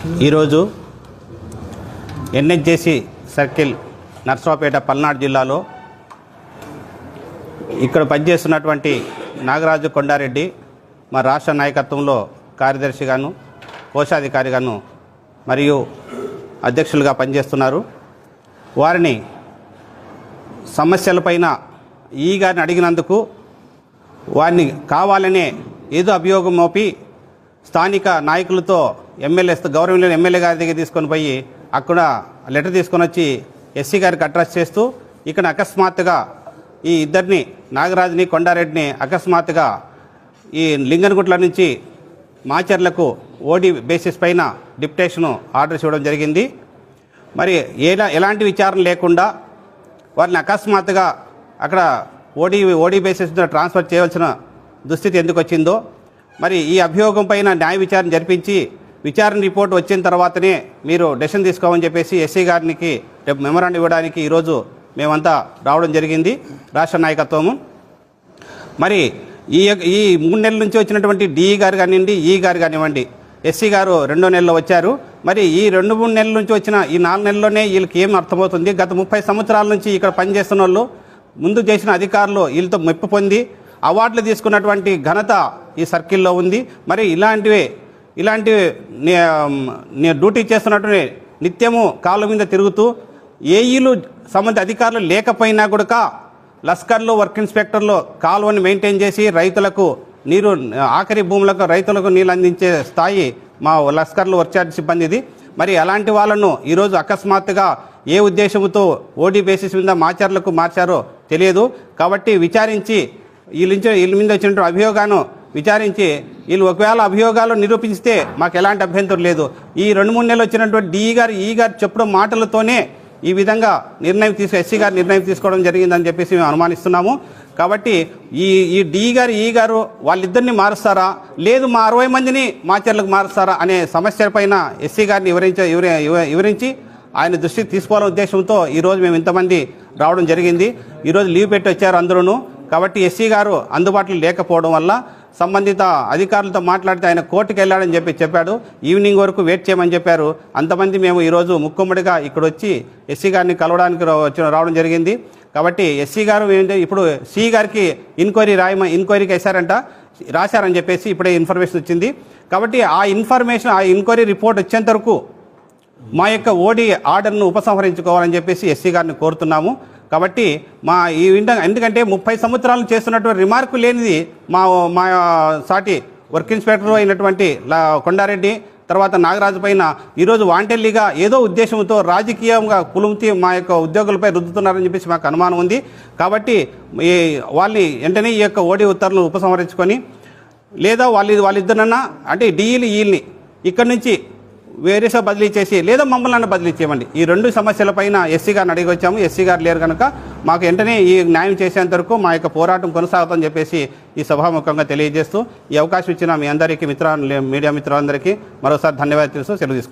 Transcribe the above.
ఈరోజు ఎన్హెచ్జేసి సర్కిల్ నర్సాపేట పల్నాడు జిల్లాలో ఇక్కడ పనిచేస్తున్నటువంటి నాగరాజు కొండారెడ్డి మా రాష్ట్ర నాయకత్వంలో కార్యదర్శిగాను కోశాధికారిగాను మరియు అధ్యక్షులుగా పనిచేస్తున్నారు. వారిని సమస్యలపైన ఈ గారిని అడిగినందుకు వారిని కావాలనే ఏదో అభియోగం మోపి స్థానిక నాయకులతో ఎమ్మెల్యే గౌరవనీయులు ఎమ్మెల్యే గారి దగ్గర తీసుకొని పోయి అక్కడ లెటర్ తీసుకొని వచ్చి ఎస్సీ గారికి అడ్రస్ చేస్తూ ఇక్కడ అకస్మాత్తుగా ఈ ఇద్దరిని నాగరాజుని కొండారెడ్డిని అకస్మాత్తుగా ఈ లింగన్గుట్ల నుంచి మాచర్లకు ఓడి బేసిస్ పైన డిప్యుటేషన్ ఆర్డర్స్ ఇవ్వడం జరిగింది. మరి ఎలా ఎలాంటి విచారణ లేకుండా వారిని అకస్మాత్తుగా అక్కడ ఓడి ఓడి బేసిస్ ట్రాన్స్ఫర్ చేయవలసిన దుస్థితి ఎందుకు వచ్చిందో మరి ఈ అభియోగం పైన న్యాయ విచారణ జరిపించి విచారణ రిపోర్ట్ వచ్చిన తర్వాతనే మీరు డెసిషన్ తీసుకోమని చెప్పేసి ఎస్సీ గారికి రేపు మెమరాండం ఇవ్వడానికి ఈరోజు మేమంతా రావడం జరిగింది రాష్ట్ర నాయకత్వము. మరి ఈ ఈ మూడు నెలల నుంచి వచ్చినటువంటి డిఈ గారు కానివ్వండి ఈ గారు కానివ్వండి ఎస్సీ గారు రెండో నెలలో వచ్చారు. మరి ఈ రెండు మూడు నెలల నుంచి వచ్చిన ఈ నాలుగు నెలల్లోనే వీళ్ళకి ఏం అర్థమవుతుంది? గత ముప్పై సంవత్సరాల నుంచి ఇక్కడ పనిచేస్తున్న వాళ్ళు ముందు చేసిన అధికారులు వీళ్ళతో మెప్పు పొంది అవార్డులు తీసుకున్నటువంటి ఘనత ఈ సర్కిల్లో ఉంది. మరి ఇలాంటివే ఇలాంటి నే- డ్యూటీ చేస్తున్నట్టు నిత్యము కాళ్ళ మీద తిరుగుతూ ఏఈలు సంబంధిత అధికారులు లేకపోయినా కూడా లస్కర్లు వర్క్ ఇన్స్పెక్టర్లు కాలువని మెయింటైన్ చేసి రైతులకు నీరు ఆఖరి భూములకు రైతులకు నీళ్ళు అందించే స్థాయి మా లస్కర్లు వర్క్ చార్జ్ సిబ్బందిది మరి అలాంటి వాళ్ళను ఈరోజు అకస్మాత్తుగా ఏ ఉద్దేశంతో ఓడి బేసిస్ మీద మాచర్లకు మార్చారో తెలియదు. కాబట్టి విచారించి వీళ్ళ నుంచి వీళ్ళ మీద వచ్చినటువంటి అభియోగాను విచారించి వీళ్ళు ఒకవేళ అభియోగాలు నిరూపిస్తే మాకు ఎలాంటి అభ్యంతరం లేదు. ఈ రెండు మూడు నెలలు వచ్చినటువంటి డిఈ గారు ఈ గారు చెప్పడం మాటలతోనే ఈ విధంగా నిర్ణయం తీసుకు ఎస్సీ గారు నిర్ణయం తీసుకోవడం జరిగిందని చెప్పేసి మేము అనుమానిస్తున్నాము. కాబట్టి ఈ ఈ డి గారు ఈ గారు వాళ్ళిద్దరిని మారుస్తారా? లేదు మా అరవై మందిని మాచర్లకు మారుస్తారా అనే సమస్యలపైన ఎస్సీ గారిని వివరించ వివరించి ఆయన దృష్టికి తీసుకోవాలనే ఉద్దేశంతో ఈరోజు మేము ఇంతమంది రావడం జరిగింది. ఈరోజు లీవ్ పెట్టి వచ్చారు అందరూ కాబట్టి ఎస్సీ గారు అందుబాటులో లేకపోవడం వల్ల సంబంధిత అధికారులతో మాట్లాడితే ఆయన కోర్టుకు వెళ్ళాడని చెప్పి చెప్పాడు. ఈవినింగ్ వరకు వెయిట్ చేయమని చెప్పారు. అంతమంది మేము ఈరోజు ముక్కుమ్మడిగా ఇక్కడ వచ్చి ఎస్సీ గారిని కలవడానికి వచ్చిన వచ్చి రావడం జరిగింది. కాబట్టి ఎస్సీ గారు ఏంటి ఇప్పుడు సి గారికి ఇన్క్వైరీ రాయమ ఇన్క్వైరీకి వేశారంట. రాశారని చెప్పేసి ఇప్పుడే ఇన్ఫర్మేషన్ వచ్చింది. కాబట్టి ఆ ఇన్ఫర్మేషన్ ఆ ఇన్క్వైరీ రిపోర్ట్ వచ్చేంత వరకు మా యొక్క ఓడి ఆర్డర్ను ఉపసంహరించుకోవాలని చెప్పేసి ఎస్సీ గారిని కోరుతున్నాము. కాబట్టి మా ఈ వింట ఎందుకంటే ముప్పై సంవత్సరాలు చేస్తున్నటువంటి రిమార్కు లేనిది మా మా సాటి వర్క్ ఇన్స్పెక్టర్ అయినటువంటి లా- కొండారెడ్డి తర్వాత నాగరాజు పైన ఈరోజు వాంటెల్లిగా ఏదో ఉద్దేశంతో రాజకీయంగా కులుముతి మా యొక్క ఉద్యోగులపై రుద్దుతున్నారని చెప్పేసి మాకు అనుమానం ఉంది. కాబట్టి ఈ వాళ్ళని వెంటనే ఈ యొక్క ఓడి ఉత్తర్వులు ఉపసంహరించుకొని లేదా వాళ్ళ వాళ్ళిద్దరన్నా అంటే డీఈలు ఈల్ని ఇక్కడి నుంచి వేరే బదిలీ చేసి లేదా మమ్మల్ని అన్న బదిలీ చేయమండి ఈ రెండు సమస్యలపైన ఎస్సీ గారిని అడిగి వచ్చాము. ఎస్సీ గారు లేరు కనుక మాకు వెంటనే ఈ న్యాయం చేసేంత వరకు మా యొక్క పోరాటం కొనసాగుతుందని చెప్పేసి ఈ సభాముఖంగా తెలియజేస్తూ ఈ అవకాశం ఇచ్చిన మీ అందరికీ మిత్ర మీడియా మిత్రులందరికీ మరోసారి ధన్యవాదాలు తెలుసు సెలవు